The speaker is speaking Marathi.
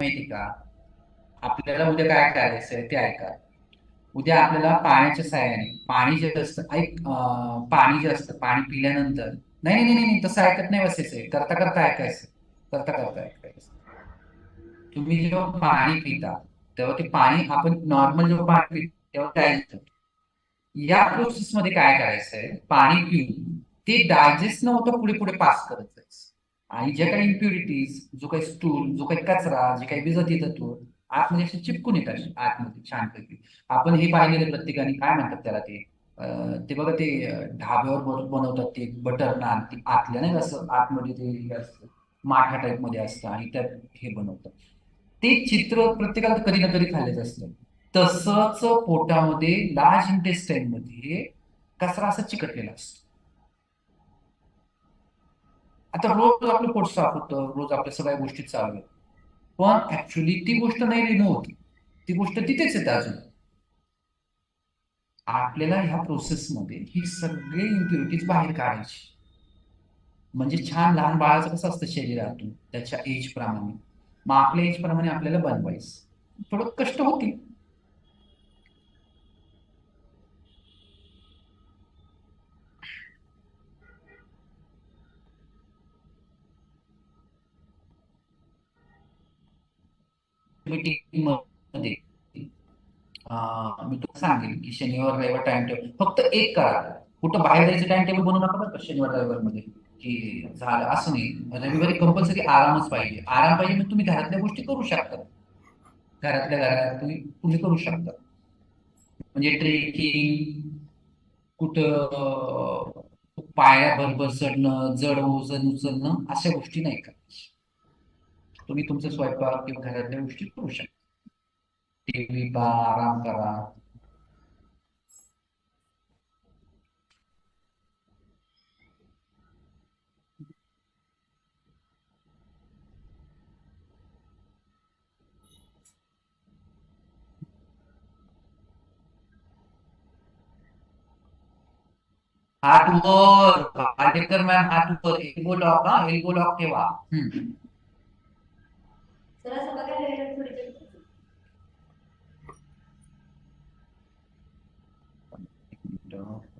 माहिती का? आपल्याला उद्या काय करायचंय ते ऐका. उद्या आपल्याला पाण्याच्या सहाय्याने पाणी जे असतं ऐक पाणी जे असतं पाणी पिल्यानंतर. नाही नाही नाही तसं ऐकत नाही बसायचंय करता करता ऐकायचं. करता करता ऐकायचं. तुम्ही जेव्हा पाणी पिता तेव्हा ते पाणी आपण नॉर्मल जेव्हा पाणी पितो तेव्हा काय या प्रोसेस मध्ये काय करायचंय? पाणी पिऊन ते डायजेस्ट न होतं पुढे पुढे पास करत जायचं. आणि ज्या काही इम्प्युरिटीज जो काही स्टूल जो काही कचरा जे काही विजती तत्व आतमध्ये असे चिपकून येतात आतमध्ये छानपैकी. आपण हे पाहिलेलं प्रत्येकाने काय म्हणतात त्याला ते? ते बघा ते ढाब्यावर बनवतात ते बटर नान ते आतल्या नाही असं आतमध्ये ते असतं माठा टाईपमध्ये असतं आणि त्यात हे बनवतात. ते चित्र प्रत्येकाला कधी ना कधी खाल्लेच असतं. तसंच पोटामध्ये लार्ज इंटेस्टाईन मध्ये कचरा असा चिकटलेला असतो. आता रोज आपलं पोट साफ होतं रोज आपल्या सगळ्या गोष्टी चालू आहेत. पण ऍक्च्युली ती गोष्ट नाही रिमूव्ह होती. ती गोष्ट तिथेच येते अजून. आपल्याला ह्या प्रोसेसमध्ये ही सगळी इम्प्युरिटीज बाहेर काढायची. म्हणजे छान लहान बाळाचं कसं असतं शरीरातून त्याच्या एज प्रमाणे. मग आपल्या एज प्रमाणे आपल्याला बनवायचं. थोडं कष्ट होतील. मीटिंगमध्ये मी तुला सांगेन की शनिवार रविवार टाइम टेबल फक्त एक करा. कुठं बाहेर जायचं टाइम टेबल बनवू नका बरं शनिवार रविवारमध्ये की झालं असं नाही. रविवारी कंपल्सरी आरामच पाहिजे. आराम पाहिजे मग तुम्ही घरातल्या गोष्टी करू शकता. घरातल्या घरात तुम्ही तुम्ही करू शकता. म्हणजे ट्रेकिंग कुठं पाया भरभर चढणं जड वजन उचलणं अशा गोष्टी नाही का तुम्ही तुमचा स्वयंपाक किंवा घरातल्या गोष्टी करू शकता टीव्ही पहा आराम करा हात वर मॅम हात वर एल्बो लॉक हा एल्बो लॉक ठेवा. know.